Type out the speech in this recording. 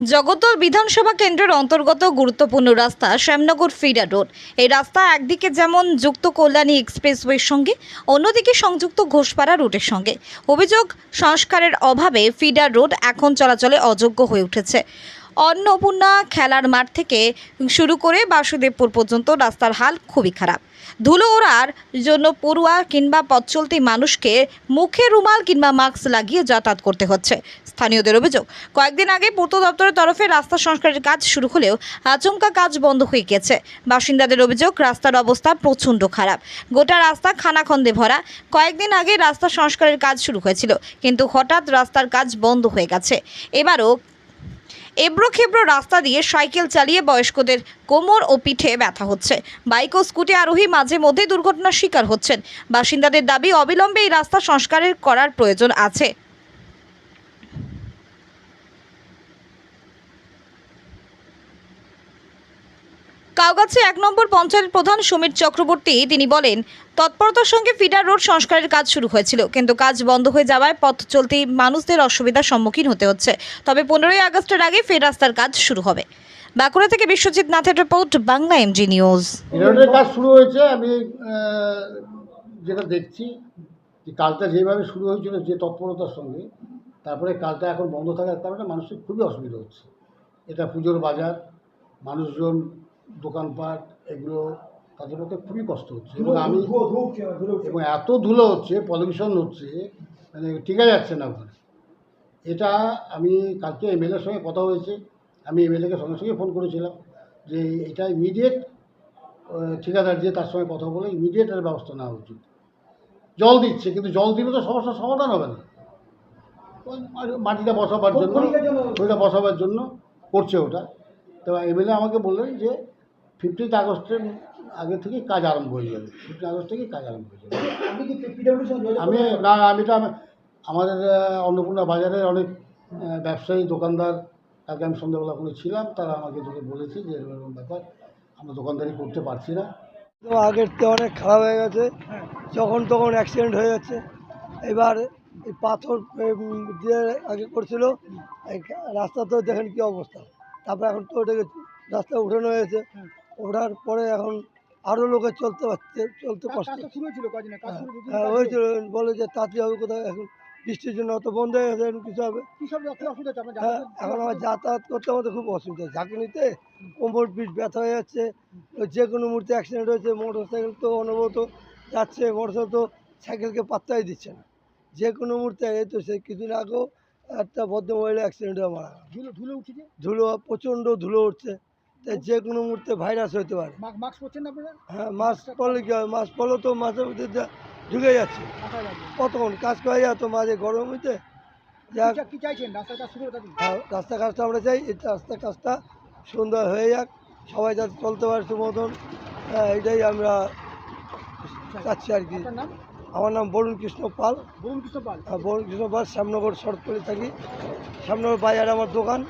জগদ্দল বিধানসভা কেন্দ্রের অন্তর্গত গুরুত্বপূর্ণ রাস্তা শ্যামনগর ফিডা রোড। এই রাস্তা একদিকে যেমন যুক্ত কল্যাণী এক্সপ্রেসওয়ের সঙ্গে, অন্যদিকে সংযুক্ত ঘোষপাড়া রুটের সঙ্গে। অভিযোগ, সংস্কারের অভাবে ফিডা রোড এখন চলাচলে অযোগ্য হয়ে উঠেছে। অন্নপূর্ণা খেলার মাঠ থেকে শুরু করে বাসুদেবপুর পর্যন্ত রাস্তার হাল খুবই খারাপ। ধুলো ওড়ার জন্য পড়ুয়া কিংবা পথ চলতি মানুষকে মুখে রুমাল কিংবা মাস্ক লাগিয়ে যাতায়াত করতে হচ্ছে। স্থানীয়দের অভিযোগ, কয়েকদিন আগে পূর্ত দপ্তরের তরফে রাস্তা সংস্কারের কাজ শুরু হলেও আচমকা কাজ বন্ধ হয়ে গেছে। বাসিন্দাদের অভিযোগ, রাস্তার অবস্থা প্রচণ্ড খারাপ। গোটা রাস্তা খানাখন্দে ভরা। কয়েকদিন আগে রাস্তা সংস্কারের কাজ শুরু হয়েছিল, কিন্তু হঠাৎ রাস্তার কাজ বন্ধ হয়ে গেছে। এবারও এবড়ো খেবড়ো রাস্তা দিয়ে সাইকেল চালিয়ে বয়স্কদের কোমর ও পিঠে ব্যথা হচ্ছে। বাইক ও স্কুটি আরোহী মাঝে মধ্যে দুর্ঘটনার শিকার হচ্ছেন। বাসিন্দাদের দাবি, অবিলম্বে এই রাস্তা সংস্কারের করার প্রয়োজন আছে। কাউগাছি এক নম্বর পঞ্চায়েত প্রধান সমীর চক্রবর্তী, তিনি বলেন, তৎপরতার সঙ্গে ফিডার রোড সংস্কারের কাজ শুরু হয়েছিল, কিন্তু কাজ বন্ধ হয়ে যাওয়ায় পথ চলতি মানুষদের অসুবিধার সম্মুখীন হতে হচ্ছে। তবে পনেরোই আগস্টের আগে ফের রাস্তার কাজ শুরু হবে। বাঁকুড়া থেকে বিশ্বজিৎ নাথের রিপোর্ট, বাংলা এমজি নিউজ। কাজ শুরু হয়েছে, আমি যেটা দেখছি যেভাবে শুরু হয়েছিল যে তৎপরতার সঙ্গে, তারপরে কাজটা এখন বন্ধ থাকার কারণে মানুষের খুবই অসুবিধা হচ্ছে। এটা পুজোর বাজার, মানুষজন দোকানপাট এগুলো তাদের পক্ষে খুবই কষ্ট হচ্ছে। এবং আমি এবং এত ধুলো হচ্ছে পলিউশন হচ্ছে মানে টিকা যাচ্ছে না ওখানে। এটা আমি কালকে এমএলএর সঙ্গে কথা হয়েছে আমি এমএলএকে সঙ্গে সঙ্গে ফোন করেছিলাম যে এটা ইমিডিয়েট ঠিকাদার যে তার সঙ্গে কথা বলে ইমিডিয়েট এর ব্যবস্থা নেওয়া উচিত। জল দিচ্ছে কিন্তু জল দিলে তো সমস্যার সমাধান হবে না। মাটিটা বসাবার জন্য ওইটা বসাবার জন্য করছে ওটা। তো এমএলএ আমাকে বললেন যে ফিফটিন্থ আগস্টের আগে থেকে কাজ আরম্ভ হয়ে যাবে। ফিফটিন আগস্ট থেকে কাজ আরম্ভ হয়ে যাবে। আপনি কি পিডব্লিউডির সঙ্গে যোগাযোগ আমি না আমি তো আমাদের অন্নপূর্ণা বাজারের অনেক ব্যবসায়ী দোকানদার কালকে আমি সন্ধ্যাবেলা করে ছিলাম তারা আমাকে ধরে বলেছে যে এরকম ব্যাপার আমরা দোকানদারি করতে পারছি না। তো আগের থেকে অনেক খারাপ হয়ে গেছে যখন তখন অ্যাক্সিডেন্ট হয়ে যাচ্ছে। এবার এই পাথর দিয়ে আগে করছিল এই রাস্তা তো দেখেন কি অবস্থা। তারপর এখন তো ওটাকে রাস্তা উঠানো হয়েছে। ওঠার পরে এখন আরও লোকের চলতে পারছে চলতে কষ্ট হয়েছিল হ্যাঁ হয়েছিল বলে যে তাড়াতাড়ি হবে কোথাও এখন বৃষ্টির জন্য অত বন্ধ হয়ে গেছে কিছু হবে। হ্যাঁ এখন আমার যাতায়াত করতে আমাদের খুব অসুবিধা ঝাঁকুনিতে কোমর পিঠ ব্যথা হয়ে যাচ্ছে যে কোনো মুহূর্তে অ্যাক্সিডেন্ট হয়েছে মোটর সাইকেল তো অনবরত যাচ্ছে মোটর সাইকেল তো সাইকেলকে পাত্তাই দিচ্ছে না। যে কোনো মুহূর্তে এই তো সে কিছুদিন আগেও একটা ভদ্র মহিলা অ্যাক্সিডেন্ট হয়ে মারা ধুলো ধুলো উঠেছে? ধুলো প্রচণ্ড ধুলো উঠছে। যে কোনো মুহূর্তে ভাইরাস হতে পারে। হ্যাঁ মাস্ক পরলে কী হবে মাস্ক পরলে তো মাছের মধ্যে ঢুকে যাচ্ছে। কতক্ষণ? কাজ করা যায় তো মাঝে গরম হইতে? রাস্তা কাজটা আমরা চাই। এই রাস্তা কাজটা সুন্দর হয়ে যাক। সবাই যাতে চলতে পারে সে মতন হ্যাঁ, এটাই আমরা চাচ্ছি আর কি। আমার নাম বরুণ কৃষ্ণ পাল। বরুণ কৃষ্ণ পাল। আর বরুণ কৃষ্ণ পাল শ্যামনগর শরৎপল্লি থাকি। শ্যামনগর বাজারে আমার দোকান।